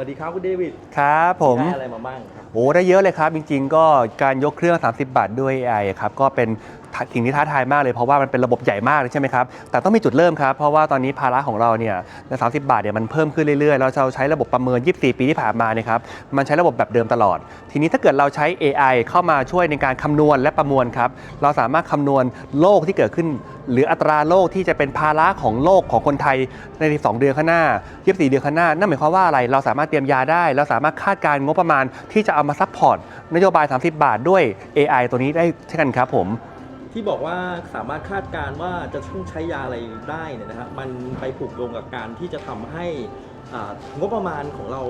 คุณเดวิดครับผมได้อะไรมาบ้างครับโอ้ได้เยอะเลยครับ จริง ๆ ก็การยกเครื่อง 30 บาทด้วย AI ครับก็เป็น สิ่งที่ท้าทายมากเลยเพราะว่ามันเป็นระบบใหญ่มากเลยใช่ไหมครับแต่ต้องมีจุดเริ่มครับเพราะว่าตอนนี้ภาระของเราเนี่ยใน30บาทเนี่ยมันเพิ่มขึ้นเรื่อยๆ เราจะใช้ระบบประเมิน 24 ปีที่ผ่านมาเนี่ยครับมันใช้ระบบแบบเดิมตลอด ทีนี้ถ้าเกิดเราใช้ AI เข้ามาช่วยในการคำนวณและประมวลครับเราสามารถคำนวณโลกที่เกิดขึ้น หรืออัตราโลกที่จะเป็นภาระของโลกของคนไทยใน 12 เดือนข้างหน้า 24 เดือนข้างหน้า นั่นหมายความว่าอะไรเราสามารถเตรียมยาได้ เราสามารถคาดการณ์งบประมาณที่จะเอามาซัพพอร์ตนโยบาย 30 บาทด้วย AI ตัวนี้ได้เช่นกันครับผม ที่บอกว่าสามารถคาดการณ์ว่าจะต้องใช้ยาอะไรได้เนี่ยนะครับมันไปผูกโยงกับการที่จะทำให้อ่างบประมาณของเรา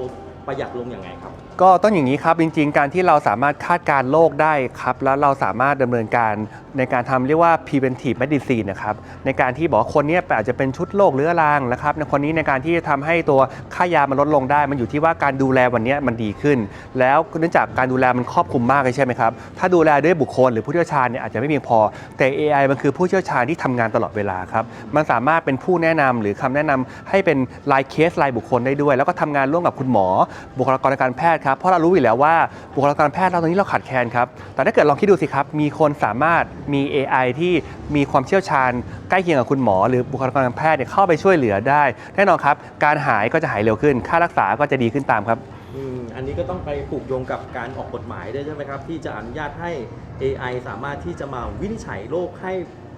ประหยัดลงอย่างไงครับ ก็ต้องอย่างนี้ครับจริง ๆ การที่เราสามารถคาดการโรคได้ครับ แล้วเราสามารถดำเนินการในการทำเรียกว่า preventive medicine นะครับในการที่บอกว่าคนเนี้ยอาจจะเป็นชุดโรคเรื้อรังนะครับในคนนี้ในการที่จะทำให้ตัวค่ายามันลดลงได้ มันอยู่ที่ว่าการดูแลวันเนี้ยมันดีขึ้น แล้วเนื่องจากการดูแลมันครอบคลุมมากเลยใช่ไหมครับถ้าดูแลด้วยบุคคลหรือผู้เชี่ยวชาญเนี่ยอาจจะไม่เพียงพอ แต่ AI มันคือผู้เชี่ยวชาญที่ทำงานตลอดเวลาครับมันสามารถเป็นผู้แนะนำหรือคำแนะนำให้เป็นรายเคสรายบุคคลได้ด้วย แล้วก็ทำงานร่วมกับคุณหมอบุคลากรทางการแพทย์ครับเพราะเรารู้อยู่แล้วว่าบุคลากรแพทย์เราตอนนี้เราขาดแคลนครับแต่ถ้าเกิดลองคิดดูสิครับมีคนสามารถมี AI ที่มีความเชี่ยวชาญ ใกล้เคียงกับคุณหมอ หรือบุคลากรทางแพทย์เนี่ยเข้าไปช่วยเหลือได้แน่นอนครับการหายก็จะหายเร็วขึ้น ค่ารักษาก็จะดีขึ้นตามครับอืมอันนี้ก็ต้องไปผูกโยงกับการออกกฎหมายด้วยใช่ไหมครับ ที่จะอนุญาตให้ AI สามารถที่จะมาวินิจฉัยโรคให้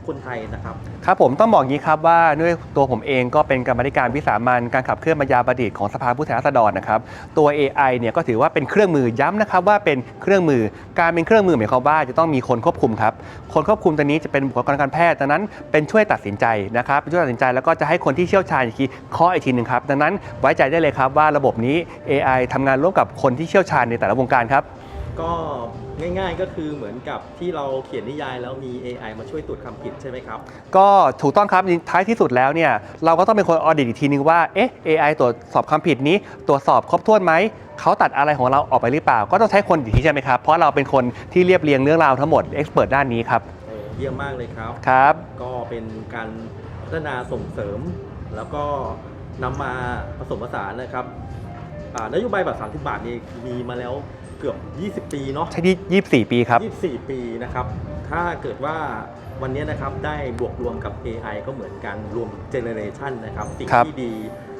คนไทยนะครับ ครับผมต้องบอกอย่างนี้ครับว่าด้วยตัวผมเองก็เป็นกรรมธิการวิสามันการขับเคลื่อนปัญญาประดิษฐ์ของสภาผู้แทนราษฎรนะครับ ตัว AI เนี่ยก็ถือว่าเป็นเครื่องมือย้ำนะครับว่าเป็นเครื่องมือการเป็นเครื่องมือหมายความว่าจะต้องมีคนควบคุมครับคนควบคุมตัวนี้จะเป็นบุคลากรทางการแพทย์ดังนั้นเป็นช่วยตัดสินใจนะครับเป็นช่วยตัดสินใจแล้วก็จะให้คนที่เชี่ยวชาญอีกทีเคาะอีกทีหนึ่งครับดังนั้นไว้ใจได้เลยครับว่าระบบนี้ AI ทำงานร่วมกับคนที่เชี่ยวชาญในแต่ละวงการครับ ก็ง่ายๆก็คือเหมือนกับที่เราเขียนนิยายแล้วมี AI มาช่วยตรวจคำผิดใช่ไหมครับ ก็ถูกต้องครับท้ายที่สุดแล้วเนี่ยเราก็ต้องเป็นคนออดิตอีกทีนึงว่าเอ๊ะ AI ตรวจสอบคำผิดนี้ ตรวจสอบครบถ้วนไหม เขาตัดอะไรของเราออกไปหรือเปล่า ก็ต้องใช้คนอีกทีใช่ไหมครับ เพราะเราเป็นคนที่เรียบเรียงเรื่องราวทั้งหมดเอ็กซ์เพรสด้านนี้ครับโอ้เยี่ยมมากเลยครับครับ ก็เป็นการพัฒนาส่งเสริม แล้วก็นำมาผสมผสานนะครับ อ่านโยบายแบบ30 บาทนี่มีมาแล้วเกือบ 20 ปีเนาะใช่ที่ 24 ปีครับ 24 ปีนะครับ ถ้าเกิดว่าวันนี้นะครับได้บวกรวมกับ AI ก็เหมือนกันรวมเจเนเรชันนะครับสิ่งครับ ที่ดี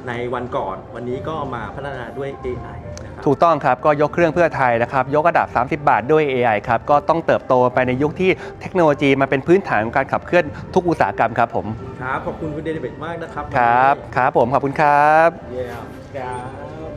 ในวันก่อน วันนี้ก็มาพัฒนาด้วย AI นะครับ ถูกต้องครับ ก็ยกเครื่องเพื่อไทยนะครับ ยกระดับ 30 บาทด้วย AI ครับ ก็ต้องเติบโตไปในยุคที่เทคโนโลยีมาเป็นพื้นฐานของการขับเคลื่อนทุกอุตสาหกรรมครับผมครับ ขอบคุณคุณเดวิดมากนะครับครับ ครับผมขอบคุณครับ เยี่ยมครับ